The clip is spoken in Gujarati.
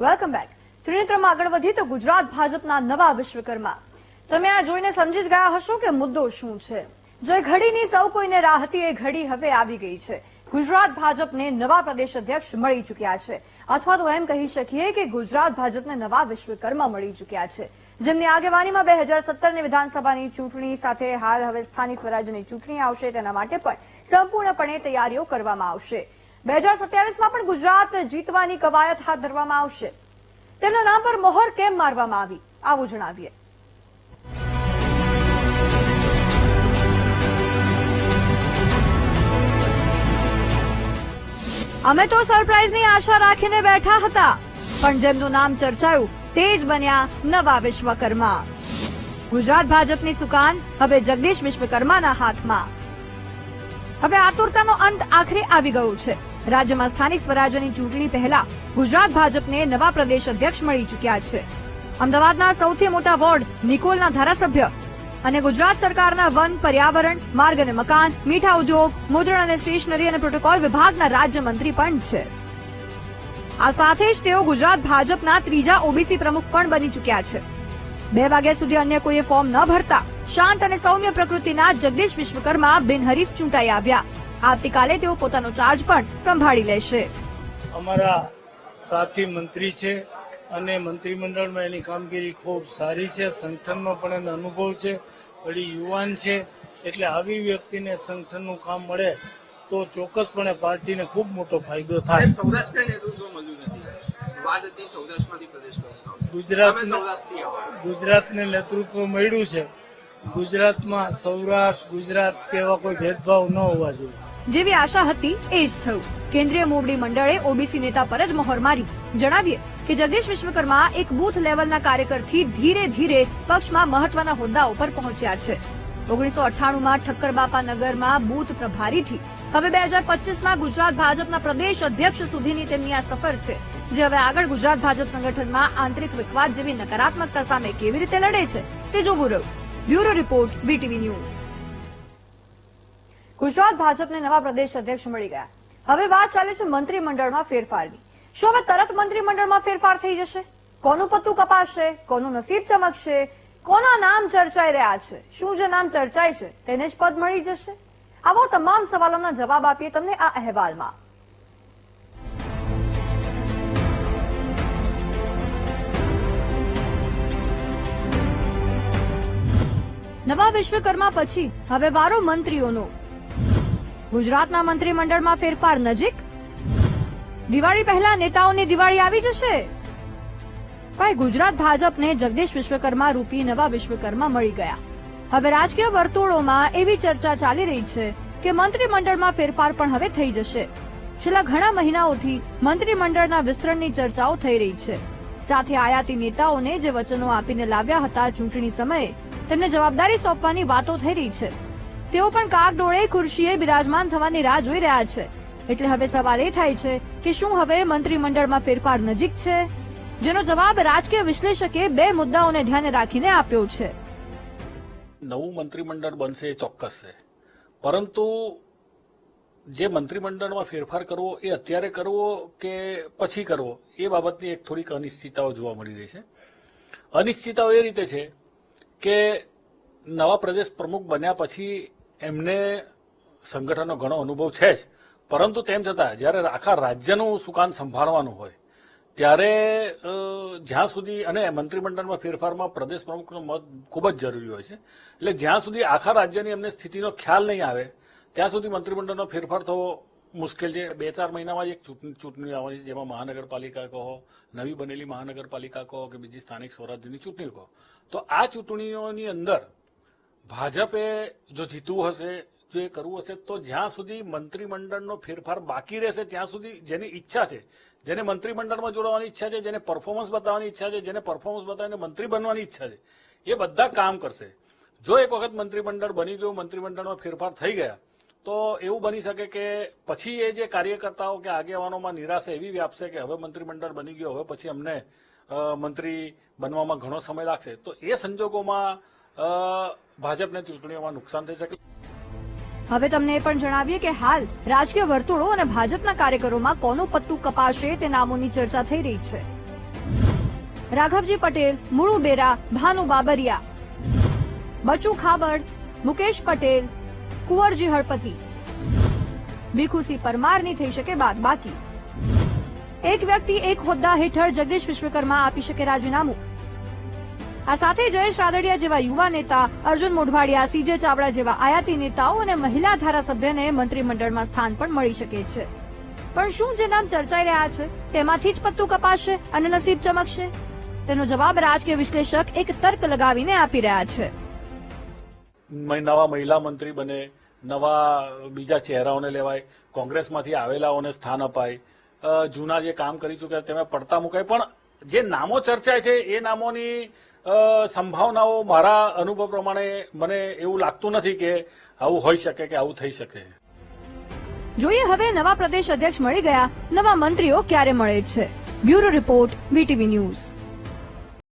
વેલકમ બેક ત્રિનેત્રમાં આગળ વધી તો ગુજરાત ભાજપના નવા વિશ્વકર્મા. તમે આ જોઈને સમજી જ ગયા હશો કે મુદ્દો શું છે. જે ઘડીની સૌ કોઈને રાહ એ ઘડી હવે આવી ગઈ છે. ગુજરાત ભાજપને નવા પ્રદેશ અધ્યક્ષ મળી ચૂક્યા છે. અથવા તો એમ કહી શકીએ કે ગુજરાત ભાજપને નવા વિશ્વકર્મા મળી ચૂક્યા છે. જેમની આગેવાનીમાં બે હજાર સત્તરની વિધાનસભાની ચૂંટણી સાથે હાલ હવે સ્થાનિક સ્વરાજ્યની ચૂંટણી આવશે તેના માટે પણ સંપૂર્ણપણે તૈયારીઓ કરવામાં આવશે. બે હજાર સત્યાવીસમાં પણ ગુજરાત જીતવાની કવાયત હાથ ધરવામાં આવશે. તેમના નામ પર મોહર કેમ મારવામાં આવી, આવું જણાવીએ. અમે તો સરપ્રાઈઝની આશા રાખીને બેઠા હતા, પણ જેમનું નામ ચર્ચાયું તે જ બન્યા નવા વિશ્વકર્મા. ગુજરાત ભાજપની સુકાન હવે જગદીશ વિશ્વકર્માના હાથમાં. હવે આતુરતાનો અંત આખરે આવી ગયો છે. રાજ્યમાં સ્થાનિક સ્વરાજ્યની ચૂંટણી પહેલા ગુજરાત ભાજપને નવા પ્રદેશ અધ્યક્ષ મળી ચૂક્યા છે. અમદાવાદના સૌથી મોટા વોર્ડ નિકોલના ધારાસભ્ય અને ગુજરાત સરકારના વન પર્યાવરણ, માર્ગ અને મકાન, મીઠા ઉદ્યોગ, મુદ્રણ અને સ્ટેશનરી અને પ્રોટોકોલ વિભાગના રાજ્યમંત્રી પણ છે. આ સાથે જ તેઓ ગુજરાત ભાજપના ત્રીજા ઓબીસી પ્રમુખ પણ બની ચૂક્યા છે. બે વાગ્યા સુધી અન્ય કોઈએ ફોર્મ ન ભરતા શાંત અને સૌમ્ય પ્રકૃતિના જગદીશ વિશ્વકર્મા બિનહરીફ ચૂંટાઈ આવ્યા. આવતીકાલે તેઓ પોતાનો ચાર્જ પણ સંભાળી લેશે. અમારા સાથી મંત્રી છે અને મંત્રીમંડળમાં એની કામગીરી ખૂબ સારી છે સંગઠનમાં પણ એનો અનુભવ છે વળી યુવાન છે એટલે આવી વ્યક્તિને સંગઠનનું કામ મળે તો ચોક્કસપણે પાર્ટીને ખૂબ મોટો ફાયદો થાય. ગુજરાત. ગુજરાતને નેતૃત્વ મળ્યું છે. ગુજરાતમાં સૌરાષ્ટ્ર ગુજરાત કેવા કોઈ ભેદભાવ ન હોવા જોઈએ. જેવી આશા હતી એ જ થયું. કેન્દ્રીય મોવડી મંડળે ઓબીસી નેતા પર જ મોહર મારી. જણાવીએ કે જગદીશ વિશ્વકર્મા એક બૂથ લેવલના કાર્યકરથી ધીરે ધીરે પક્ષમાં મહત્વના હોદ્દાઓ પર પહોંચ્યા છે. ઓગણીસો અઠ્ઠાણુંમાં ઠક્કરબાપા નગરમાં બૂથ પ્રભારીથી. હવે બે હજાર પચીસમાં ગુજરાત ભાજપના પ્રદેશ અધ્યક્ષ સુધીની તેમની આ સફર છે. જે હવે આગળ ગુજરાત ભાજપ સંગઠનમાં આંતરિક વિખવાદ જેવી નકારાત્મકતા સામે કેવી રીતે લડે છે તે જોવું રહ્યું. Bureau report BTV news. Gujarat ભાજપને નવા પ્રદેશ અધ્યક્ષ મળી ગયા. હવે વાત ચાલે છે મંત્રીમંડળમાં ફેરફારની. શું હવે તરત મંત્રીમંડળમાં ફેરફાર થઈ જશે? કોનું પત્તું કપાશે? કોનું નસીબ ચમકશે? કોના નામ ચર્ચાઈ રહ્યા છે? શું જે નામ ચર્ચાય છે તેને જ પદ મળી જશે? આવો તમામ સવાલોના જવાબ આપીએ તમને આ અહેવાલમાં. નવા વિશ્વકર્મા પછી હવે વારો મંત્રીઓનો. ગુજરાતના મંત્રીમંડળમાં ફેરફાર નજીક? દિવાળી પહેલા નેતાઓની દિવાળી આવી જશે? ભાઈ, ગુજરાત ભાજપને જગદીશ વિશ્વકર્મા રૂપી નવા વિશ્વકર્મા મળી ગયા. હવે રાજકીય વર્તુળોમાં એવી ચર્ચા ચાલી રહી છે કે મંત્રીમંડળમાં ફેરફાર પણ હવે થઈ જશે. છેલ્લા ઘણા મહિનાઓથી મંત્રીમંડળના વિસ્તરણની ચર્ચાઓ થઈ રહી છે. સાથે આયાતી નેતાઓને જે વચનો આપીને લાવ્યા હતા ચૂંટણી સમયે, તેમને જવાબદારી સોંપવાની વાતો થઈ રહી છે. તેઓ પણ કાગડોળે ખુરશીએ બિરાજમાન થવાની રાહ જોઈ રહ્યા છે. એટલે હવે સવાલ એ થાય છે કે શું હવે મંત્રીમંડળમાં ફેરફાર નજીક છે? જેનો જવાબ રાજકીય વિશ્લેષકે બે મુદ્દાઓને ધ્યાને રાખીને આપ્યો છે. નવું મંત્રીમંડળ બનશે એ ચોક્કસ છે. પરંતુ જે મંત્રીમંડળમાં ફેરફાર કરવો એ અત્યારે કરવો કે પછી કરવો, એ બાબતની એક થોડીક અનિશ્ચિતતાઓ જોવા મળી રહી છે. અનિશ્ચિતતાઓ એ રીતે છે કે નવા પ્રદેશ પ્રમુખ બન્યા પછી એમને સંગઠનનો ઘણો અનુભવ છે જ. પરંતુ તેમ છતાં, જ્યારે આખા રાજ્યનું સુકાન સંભાળવાનું હોય, ત્યારે જ્યાં સુધી અને મંત્રીમંડળમાં ફેરફારમાં પ્રદેશ પ્રમુખનો મત ખૂબ જ જરૂરી હોય છે, એટલે જ્યાં સુધી આખા રાજ્યની એમને સ્થિતિનો ખ્યાલ નહીં આવે, ત્યાં સુધી મંત્રીમંડળનો ફેરફાર થવો મુશ્કેલ છે. બે ચાર મહિનામાં જ એક ચૂંટણી ચૂંટણી આવવાની છે, જેમાં મહાનગરપાલિકા કહો, નવી બનેલી મહાનગરપાલિકા કહો કે બીજી સ્થાનિક સ્વરાજ્યની ચૂંટણી કહો. તો આ ચૂંટણીઓની અંદર ભાજપે જો જીતવું હશે, જો એ કરવું હશે, તો જ્યાં સુધી મંત્રીમંડળનો ફેરફાર બાકી રહેશે, ત્યાં સુધી જેની ઈચ્છા છે, જેને મંત્રીમંડળમાં જોડવાની ઈચ્છા છે, જેને પરફોર્મન્સ બતાવવાની ઈચ્છા છે, જેને પરફોર્મન્સ બતાવીને મંત્રી બનવાની ઈચ્છા છે, એ બધા કામ કરશે. જો એક વખત મંત્રીમંડળ બની ગયું, મંત્રીમંડળમાં ફેરફાર થઈ ગયા, તો એવું બની શકે કે પછી એ જે કાર્યકર્તાઓ કે આગેવાનોમાં નિરાશા એવી વ્યાપશે કે હવે મંત્રીમંડળ બની ગયો, હવે પછી અમને મંત્રી બનવામાં ઘણો સમય લાગશે. તો એ સંજોગોમાં ભાજપને ચૂંટણીઓમાં નુકસાન થઈ શકે? હવે તમને એ પણ જણાવીએ કે હાલ રાજકીય વર્તુળો અને ભાજપના કાર્યકરોમાં કોનું પત્તું કપાશે તે નામોની ચર્ચા થઈ રહી છે. રાઘવજી પટેલ, મુળુ બેરા, ભાનુ બાબરિયા. બચુ ખાબડ, મુકેશ પટેલ, કુંવરજી હળપતિ. ભીખુસી પરમારની થઈ શકે બાદ બાકી. એક વ્યક્તિ એક હોદ્દા હેઠળ જગદીશ વિશ્વકર્મા આપી શકે રાજીનામું. આ સાથે જયેશ રાદડિયા જેવા યુવા નેતા, અર્જુન મોઢવાડિયા, સીજે ચાવડા જેવા આયાતી નેતાઓ અને મહિલા ધારાસભ્યને મંત્રીમંડળમાં સ્થાન પણ મળી શકે છે. પણ શું જે નામ ચર્ચાઈ રહ્યા છે, તેમાંથી જ પત્તું કપાશે અને નસીબ ચમકશે? તેનો જવાબ રાજકીય વિશ્લેષક એક તર્ક લગાવીને આપી રહ્યા છે. નવા મહિલા મંત્રી બને, નવા બીજા ચહેરાઓને લેવાય, કોંગ્રેસમાંથી આવેલાઓને સ્થાન અપાય. જૂના જે કામ કરી ચૂક્યા તેમાં પડતા મુકાય, પણ જે નામો ચર્ચાય છે, એ નામોની સંભાવનાઓ મારા અનુભવ પ્રમાણે મને એવું લાગતું નથી કે આવું હોઈ શકે કે આવું થઈ શકે. જોઈએ હવે નવા પ્રદેશ અધ્યક્ષ મળી ગયા, નવા મંત્રીઓ ક્યારે મળે છે? Bureau report, VTV news.